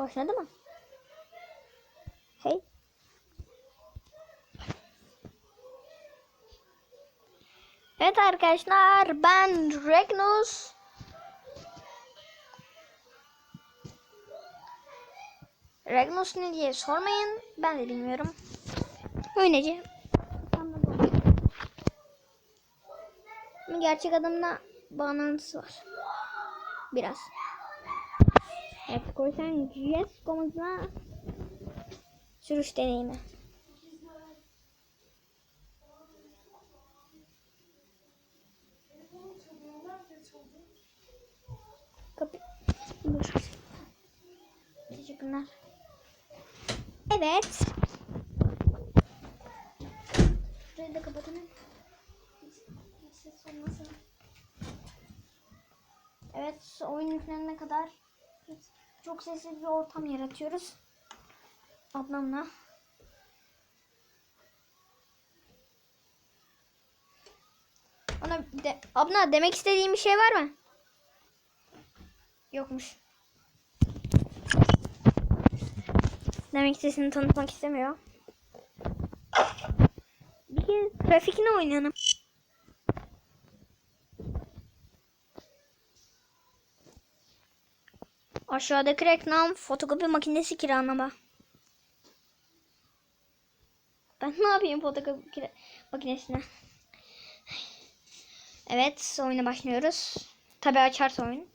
Başladı mı? Hey. Evet arkadaşlar ben Regnus. Regnus ne diye sormayın. Ben de bilmiyorum. Ama gerçek adımla bağlantısı var. Biraz. Evet koysan GS komutuna sürüş deneyimi. Kapı. Dur. Teşekkürler. Evet. Şurayı da kapatalım. Evet, oyun yüklenene kadar çok sessiz bir ortam yaratıyoruz. Ablamla. Ona de, abla demek istediğin bir şey var mı? Yokmuş. Demek istediğini tanıtmak istemiyor. Bir kez trafikine oynayalım. Aşağıdaki reklam fotokopi makinesi kiralama. Ben ne yapayım fotokopi makinesine? Evet, oyuna başlıyoruz. Tabi açarsa oyun.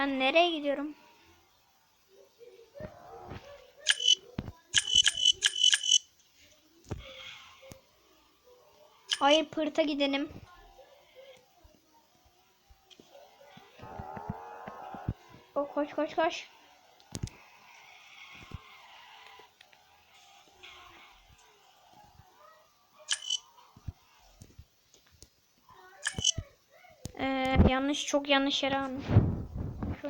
Ben nereye gidiyorum? Hayır pırta gidelim. O koş koş koş. Ee, yanlış çok yanlış yere aldım.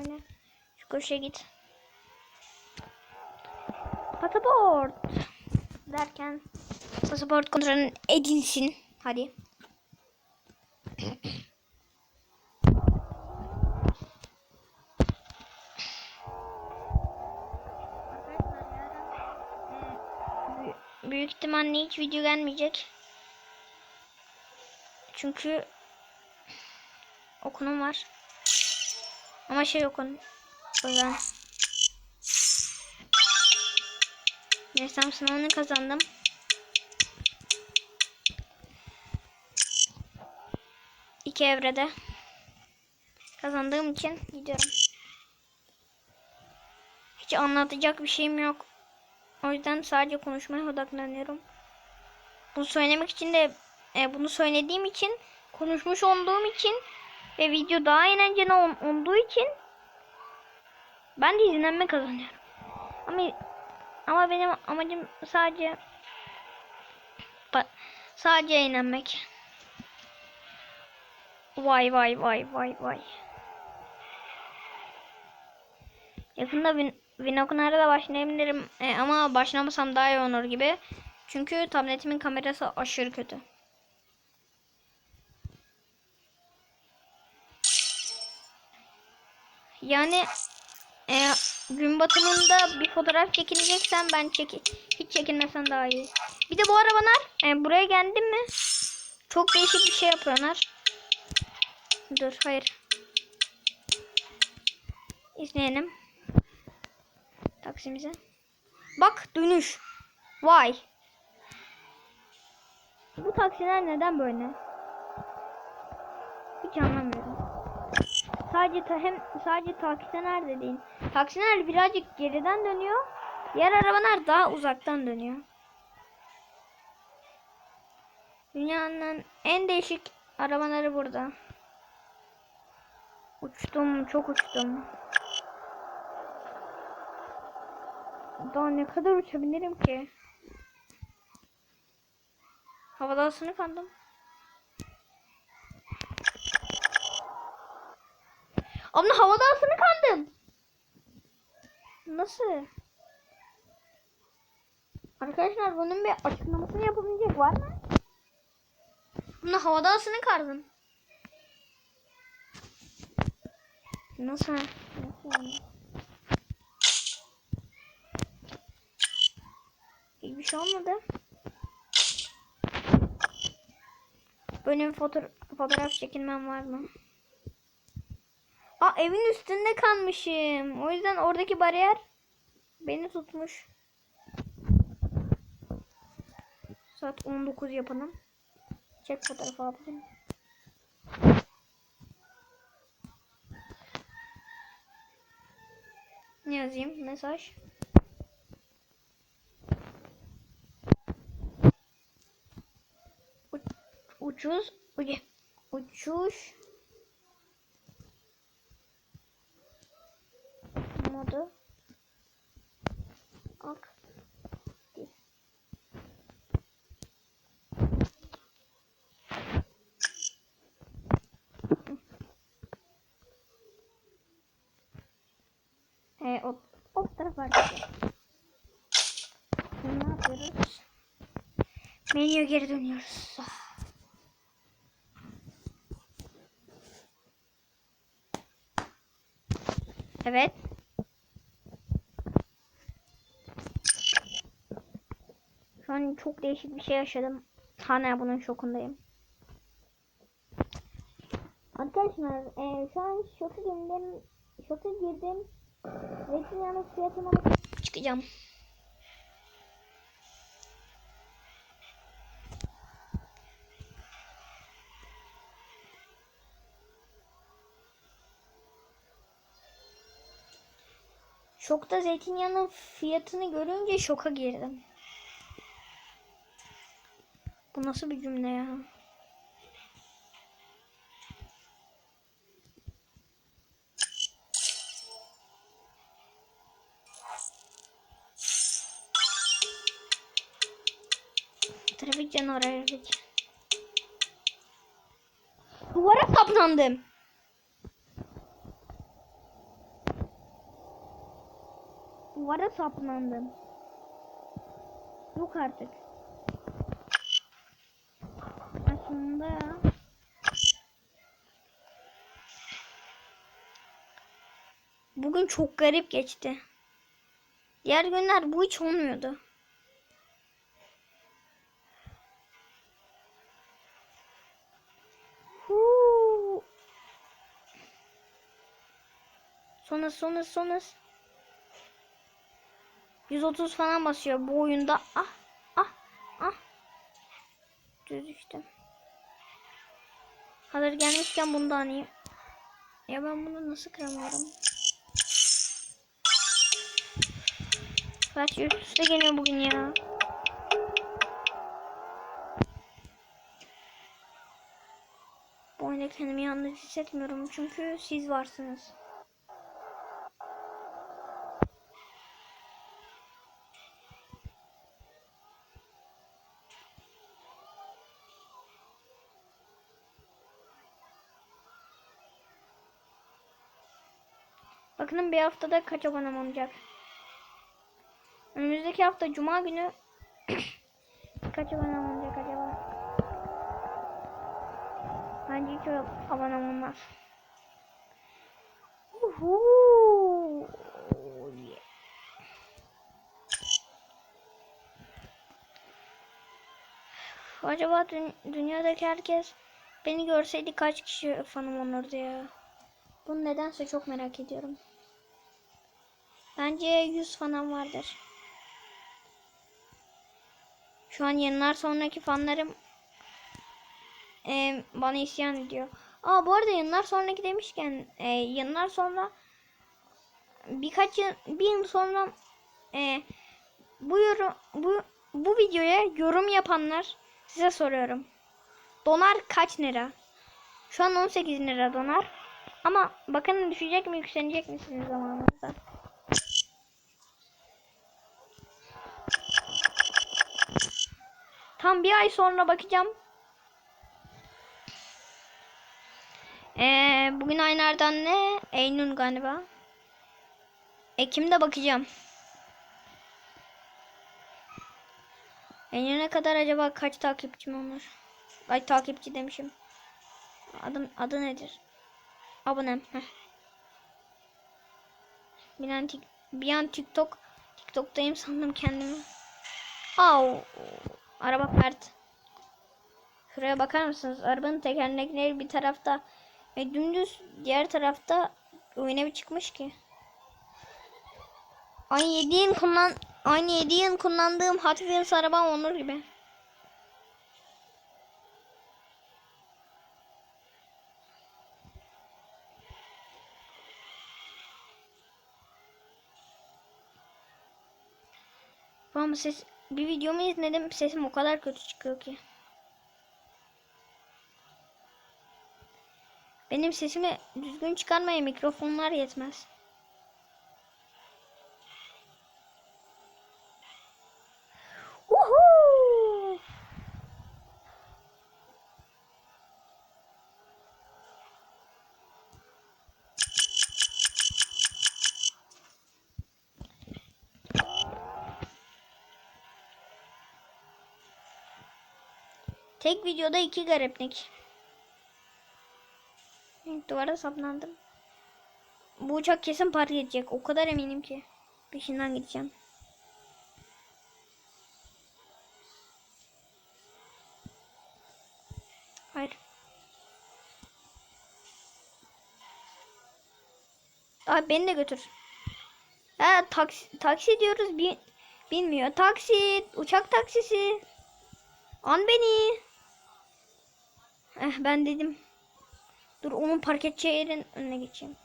Şöyle şu köşeye git. Pasaport derken pasaport kontrolü edilsin. Hadi. Büyük ihtimalle hiç video gelmeyecek. Çünkü okulum var. Ama şey okun. Özel. Resam sınavını kazandım. İki evrede. Kazandığım için gidiyorum. Hiç anlatacak bir şeyim yok. O yüzden sadece konuşmaya odaklanıyorum. Bunu söylemek için de e, bunu söylediğim için konuşmuş olduğum için ve video daha eğlenceli ol- olduğu için ben de izlenme kazanıyorum. Ama ama benim amacım sadece sadece eğlenmek. Vay vay vay vay vay. Yakında Win Winokunar'a başlayabilirim E, ama başlamasam daha iyi olur gibi. Çünkü tabletimin kamerası aşırı kötü. Yani e, gün batımında bir fotoğraf çekileceksen ben çeki hiç çekinmesen daha iyi. Bir de bu arabalar e, buraya geldim mi çok değişik bir şey yapıyorlar. Dur hayır. İzleyelim. Taksimize. Bak dönüş. Vay. Bu taksiler neden böyle? Hiç anlamıyorum. Sadece ta hem sadece taksiler de değil. Taksiler birazcık geriden dönüyor. Diğer arabalar daha uzaktan dönüyor. Dünyanın en değişik arabaları burada. Uçtum, çok uçtum. Daha ne kadar uçabilirim ki? Havada ısınık aldım. Abla havada asını kandım. Nasıl? Arkadaşlar bunun bir açıklamasını yapabilecek var mı? Bunu havada asını kardım. Nasıl? Nasıl? Hiçbir şey olmadı. Bir foto fotoğraf çekilmem var mı? Aa evin üstünde kalmışım. O yüzden oradaki bariyer beni tutmuş. Saat 19 yapalım. Çek fotoğrafı atalım. Ne yazayım? Mesaj. Uç, ucuz. Uy, uçuş. Modu. Aktif. Ee, o, o gidiyor. Şimdi ne yapıyoruz? Menüye geri dönüyoruz. Ah. Evet. Çok değişik bir şey yaşadım. Hala bunun şokundayım. Arkadaşlar e, şu an şoka girdim. Şoka girdim. Zeytinyağının fiyatına bakıp çıkacağım. Şokta zeytinyağının fiyatını görünce şoka girdim. Bu nasıl bir cümle ya? Trafik canavarı. Duvara saplandım. Duvara saplandım. Yok artık. Aslında ya. Bugün çok garip geçti. Diğer günler bu hiç olmuyordu. Huu. Sonra sonra sonra 130 falan basıyor bu oyunda. Ah ah ah. Düz düştüm. Hazır gelmişken bunu da anayım. Ya ben bunu nasıl kıramıyorum? Kaç üst üste geliyor bugün ya. Bu oyunda kendimi yalnız hissetmiyorum çünkü siz varsınız. Bakın bir haftada kaç abonem olacak. Önümüzdeki hafta cuma günü kaç abonem olacak acaba? Bence hiç abonem olmaz. Uhu. Yeah. Acaba dü dünyadaki herkes beni görseydi kaç kişi fanım olurdu ya? Bunu nedense çok merak ediyorum. Bence 100 falan vardır. Şu an yayınlar sonraki fanlarım e, bana isyan ediyor. Aa bu arada yayınlar sonraki demişken e, yayınlar sonra birkaç yıl, bir yıl sonra e, bu yorum bu bu videoya yorum yapanlar size soruyorum. Donar kaç lira? Şu an 18 lira donar. Ama bakın düşecek mi yükselecek mi sizin? Tam bir ay sonra bakacağım. Ee, bugün aylardan ne? Eylül galiba. Ekim'de bakacağım. Eylül'e kadar acaba kaç takipçim olur? Ay takipçi demişim. Adım adı nedir? Abonem. Bir an, tik, bir an TikTok TikTok'tayım sandım kendimi. Au. Araba pert. Şuraya bakar mısınız? Arabanın tekerlekleri bir tarafta ve dümdüz diğer tarafta oyuna bir çıkmış ki. Aynı 7 yıl kullan aynı 7 yıl kullandığım Hot Wheels arabam Onur gibi. Ama ses bir videomu izledim sesim o kadar kötü çıkıyor ki. Benim sesimi düzgün çıkarmaya mikrofonlar yetmez. Tek videoda iki gariplik. Duvara saplandım. Bu uçak kesin park edecek. O kadar eminim ki. Peşinden gideceğim. Hayır. Abi beni de götür. Ha taksi, taksi diyoruz bin, bilmiyor. Taksi, uçak taksisi. An beni. Eh ben dedim. Dur onun park edeceği yerin önüne geçeyim.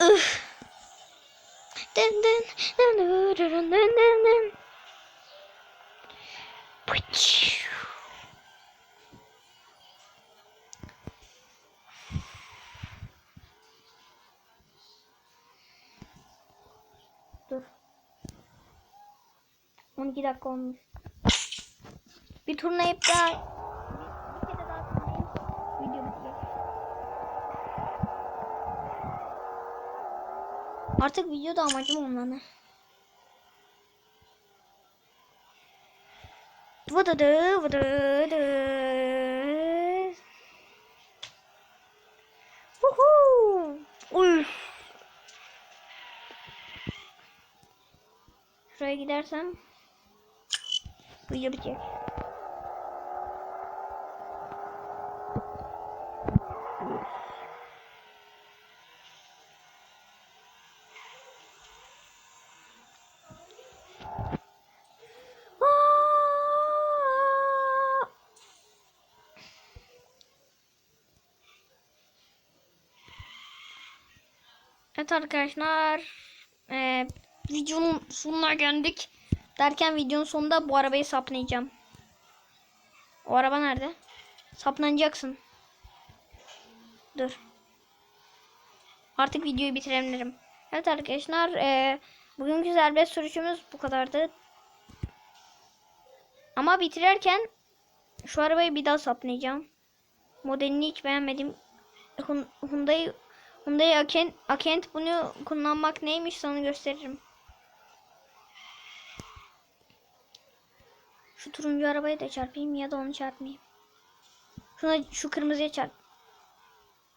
Üf. Dın dın Dur. 12 dakika olmuş. Bir turnayıp daha. Artık videoda amacım olmalı. Vıdıdı vıdıdı. Uhu. Uy. Şuraya gidersem video bitecek. Aa! Evet arkadaşlar eee, videonun sonuna geldik derken videonun sonunda bu arabayı saplayacağım. O araba nerede? Saplanacaksın. Dur. Artık videoyu bitirebilirim. Evet arkadaşlar eee, bugünkü serbest sürüşümüz bu kadardı. Ama bitirirken şu arabayı bir daha saplayacağım. Modelini hiç beğenmedim. Hyundai Hyundai Akent, Akent bunu kullanmak neymiş sana gösteririm. Şu turuncu arabayı da çarpayım ya da onu çarpmayayım. Şuna şu kırmızıya çarp.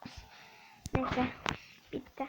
Neyse. Bitti.